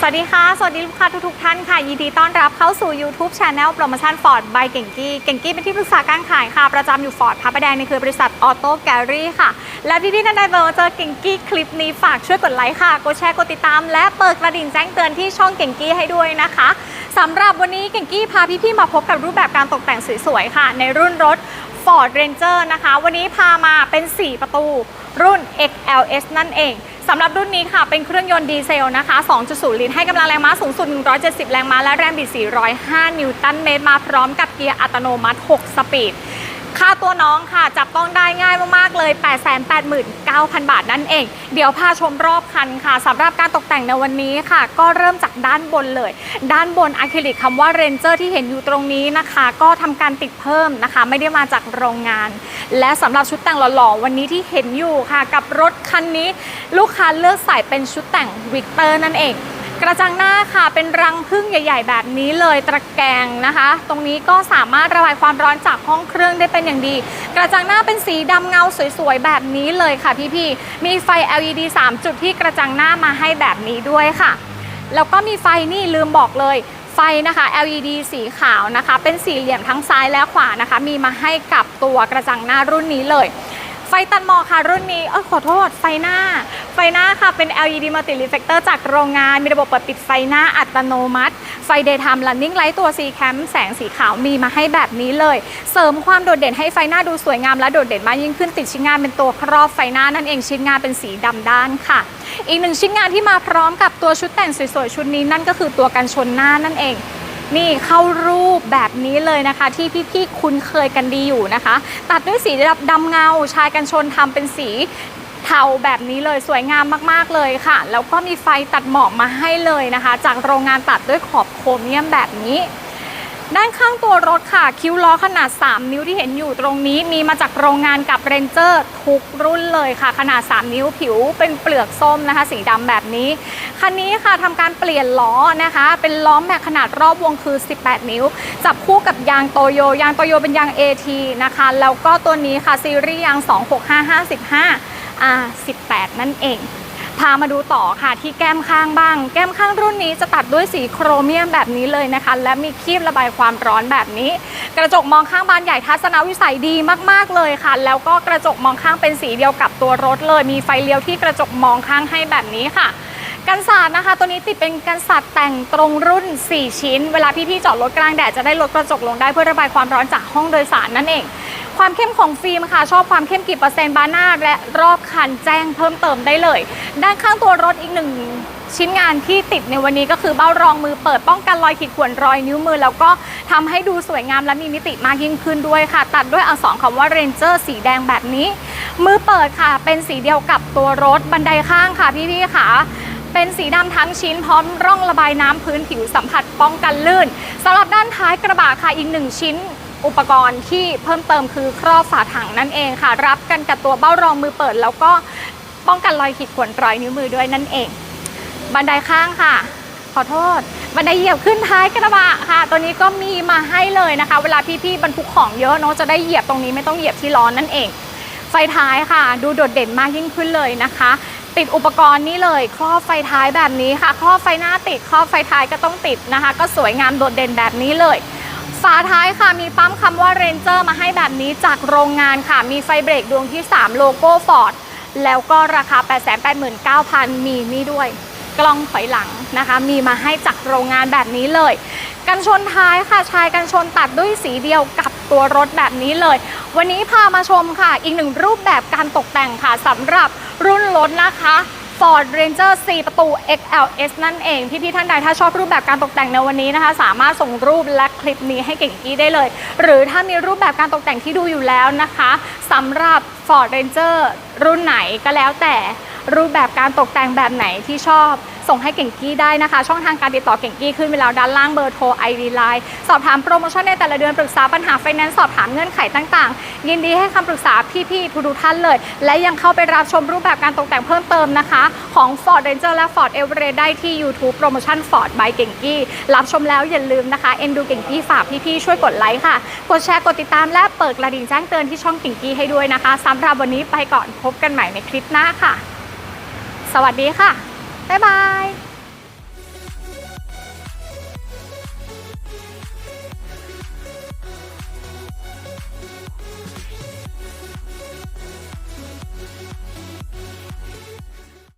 สวัสดีค่ะ สวัสดีลูกค้าทุกๆท่านค่ะ ยินดีต้อนรับเข้าสู่ YouTube Channel โปรโมชั่น Ford by เก่งกี้ เก่งกี้เป็นที่ปรึกษาการขายค่ะ ประจำอยู่ Ford พระประแดงในเครือบริษัท Auto Gallery ค่ะ และพี่ๆท่านใดเบอร์เจอเก่งกี้คลิปนี้ฝากช่วยกดไลค์ค่ะ กดแชร์ กดติดตาม และเปิดกระดิ่งแจ้งเตือนที่ช่องเก่งกี้ให้ด้วยนะคะสำหรับวันนี้เก่งกี้พาพี่ๆมาพบกับรูปแบบการตกแต่งสวยๆค่ะ ในรุ่นรถ Ford Ranger นะคะ วันนี้พามาเป็น 4 ประตู รุ่น XLS นั่นเองสำหรับรุ่นนี้ค่ะ เป็นเครื่องยนต์ดีเซลนะคะ 2.0 ลิตร ให้กำลังแรงม้าสูงสุด 170 แรงม้า และแรงบิด 405 นิวตันเมตร มาพร้อมกับเกียร์อัตโนมัติ 6 สปีด ค่าตัวน้องค่ะ จับต้องได้ง่ายมากๆเลย 889,000 บาทนั่นเอง เดี๋ยวพาชมรอบคันค่ะสำหรับการตกแต่งในวันนี้ค่ะ ก็เริ่มจากด้านบนเลย ด้านบนอะคริลิกคำว่าเรนเจอร์ที่เห็นอยู่ตรงนี้นะคะ ก็ทำการติดเพิ่มนะคะ ไม่ได้มาจากโรงงาน และสำหรับชุดแต่งหล่อๆวันนี้ที่เห็นอยู่ค่ะ กับรถคันนี้ ลูกค้าเลือกใส่เป็นชุดแต่งวิกเตอร์นั่นเอง กระจังหน้าค่ะเป็นรังพึ่งใหญ่ ๆ แบบนี้เลยตะแกรงนะคะ ตรงนี้ก็สามารถระบายความร้อนจากห้องเครื่องได้เป็นอย่างดี กระจังหน้าเป็นสีดำเงาสวยๆแบบนี้เลยค่ะพี่ๆมีไฟ LED 3 จุดที่กระจังหน้ามาให้แบบนี้ด้วยค่ะ แล้วก็มีไฟนี่ลืมบอกเลยไฟนะคะ LED สีขาวนะคะ เป็นสี่เหลี่ยมทั้งซ้ายและขวานะคะ มีมาให้กับตัวกระจังหน้ารุ่นนี้เลย ไฟตัดหมอกค่ะรุ่นนี้เออขอโทษไฟหน้า ฟหน้าค่ะเป็น LED Multi Reflector จากโรงงาน มีระบบเปิดปิดไฟหน้าอัตโนมัติ ไฟ Daytime Running Light ตัว C Cam แสงสีขาวมีมาให้แบบนี้เลย เสริมความโดดเด่นให้ไฟหน้าดูสวยงามและโดดเด่นมากยิ่งขึ้นติดชิ้นงานเป็นตัวครอบไฟหน้านั่นเองชิ้นงานเป็นสีดำด้านค่ะ อีกหนึ่งชิ้นงานที่มาพร้อมกับตัวชุดแต่งสวยๆชุดนี้นั่นก็คือตัวกันชนหน้านั่นเองนี่เข้ารูปแบบนี้เลยนะคะ ที่พี่ๆคุ้นเคยกันดีอยู่นะคะ ตัดด้วยสีดำเงาชายกันชนทำเป็นสี เทาแบบนี้เลยสวยงามมากๆเลยค่ะ แล้วก็มีไฟตัดหมอกมาให้เลยนะคะ จากโรงงานตัดด้วยขอบโครเมียมแบบนี้ ด้านข้างตัวรถค่ะ คิ้วล้อขนาด 3 นิ้วที่เห็นอยู่ตรงนี้มีมาจากโรงงานกับเรนเจอร์ทุกรุ่นเลยค่ะ ขนาด 3 นิ้วผิวเป็นเปลือกส้มนะคะ สีดำแบบนี้ คันนี้ค่ะทำการเปลี่ยนล้อนะคะ เป็นล้อแม็กขนาดรอบวงคือ 18 นิ้ว จับคู่กับยางโตโย ยางโตโยเป็นยาง AT นะคะ แล้วก็ตัวนี้ค่ะซีรีส์ยาง 26555 อ่า18 นั่นเอง พามาดูต่อค่ะที่แก้มข้างบ้าง แก้มข้างรุ่นนี้จะตัดด้วยสีโครเมียมแบบนี้เลยนะคะ และมีคีบระบายความร้อนแบบนี้ กระจกมองข้างบานใหญ่ทัศนวิสัยดีมากๆเลยค่ะ แล้วก็กระจกมองข้างเป็นสีเดียวกับตัวรถเลย มีไฟเลี้ยวที่กระจกมองข้างให้แบบนี้ค่ะกันศาสตร์นะคะ ตัวนี้ติดเป็นกันศาสตร์แต่งตรงรุ่น 4 ชิ้น เวลาพี่ๆจอดรถกลางแดดจะได้ลดกระจกลงได้เพื่อระบายความร้อนจากห้องโดยสารนั่นเอง ความเข้มของฟิล์มค่ะ ชอบความเข้มกี่เปอร์เซ็นต์บานหน้าและรอบคันแจ้งเพิ่มเติมได้เลย ด้านข้างตัวรถอีกหนึ่งชิ้นงานที่ติดในวันนี้ก็คือเบ้ารองมือเปิดป้องกันรอยขีดข่วนรอยนิ้วมือ แล้วก็ทำให้ดูสวยงามและมีมิติมากยิ่งขึ้นด้วยค่ะ ตัดด้วยอักษรคำว่า Ranger สีแดงแบบนี้ มือเปิดค่ะ เป็นสีเดียวกับตัวรถบันไดข้างค่ะพี่ๆค่ะ เป็นสีดำทั้งชิ้นพร้อมร่องระบายน้ำพื้นผิวสัมผัสป้องกันลื่นสำหรับด้านท้ายกระบะค่ะอีกหนึ่งชิ้น อุปกรณ์ที่เพิ่มเติมคือครอบฝาถังนั่นเองค่ะ รับกันกับตัวเบ้ารองมือเปิด แล้วก็ป้องกันรอยขีดข่วนรอยนิ้วมือด้วยนั่นเอง บันไดข้างค่ะ ขอโทษ บันไดเหยียบขึ้นท้ายกระบะค่ะ ตัวนี้ก็มีมาให้เลยนะคะ เวลาพี่ๆบรรทุกของเยอะเนาะจะได้เหยียบตรงนี้ไม่ต้องเหยียบที่ล้อนั่นเอง ไฟท้ายค่ะ ดูโดดเด่นมากยิ่งขึ้นเลยนะคะติดอุปกรณ์นี้เลย ครอบไฟท้ายแบบนี้ค่ะ ครอบไฟหน้าติด ครอบไฟท้ายก็ต้องติดนะคะ ก็สวยงามโดดเด่นแบบนี้เลย ฝาท้ายค่ะมีปั๊มคำว่า Ranger มาให้แบบนี้จากโรงงานค่ะ มีไฟเบรกดวงที่ 3 โลโก้ Ford แล้วก็ราคา 889,000 มีนี่ด้วย กล้องถอยหลังนะคะ มีมาให้จากโรงงานแบบนี้เลย กันชนท้ายค่ะชายกันชนตัดด้วยสีเดียวกับตัวรถแบบนี้เลย วันนี้พามาชมค่ะ อีกหนึ่งรูปแบบการตกแต่งค่ะสำหรับรุ่นรถนะคะ Ford Ranger 4 ประตู XLS นั่นเอง พี่ๆท่านใดถ้าชอบรูปแบบการตกแต่งในวันนี้นะคะ สามารถส่งรูปและคลิปนี้ให้เก่งกี้ได้เลย หรือถ้ามีรูปแบบการตกแต่งที่ดูอยู่แล้วนะคะสำหรับ Ford Ranger รุ่นไหนก็แล้วแต่รูปแบบการตกแต่งแบบไหนที่ชอบ ส่งให้เก่งกี้ได้นะคะ ช่องทางการติดต่อเก่งกี้ขึ้นไปแล้วด้านล่างเบอร์โทร ID Line สอบถามโปรโมชั่นในแต่ละเดือนปรึกษาปัญหาไฟแนนซ์สอบถามเงื่อนไขต่างๆ ยินดีให้คำปรึกษาพี่ๆทุกๆท่านเลย และยังเข้าไปรับชมรูปแบบการตกแต่งเพิ่มเติมนะคะ ของ Ford Ranger และ Ford Everest ได้ที่ YouTube โปรโมชั่น Ford by เก่งกี้รับชมแล้วอย่าลืมนะคะเอ็นดูเก่งกี้ฝากพี่ๆช่วยกดไลค์ค่ะ กดแชร์กดติดตามและเปิดกระดิ่งแจ้งเตือนที่ช่องเก่งกี้ให้ด้วยนะคะสำหรับวันนี้ไปก่อนพบกันใหม่ในคลิปหน้าค่ะ สวัสดีค่ะ บ๊ายบาย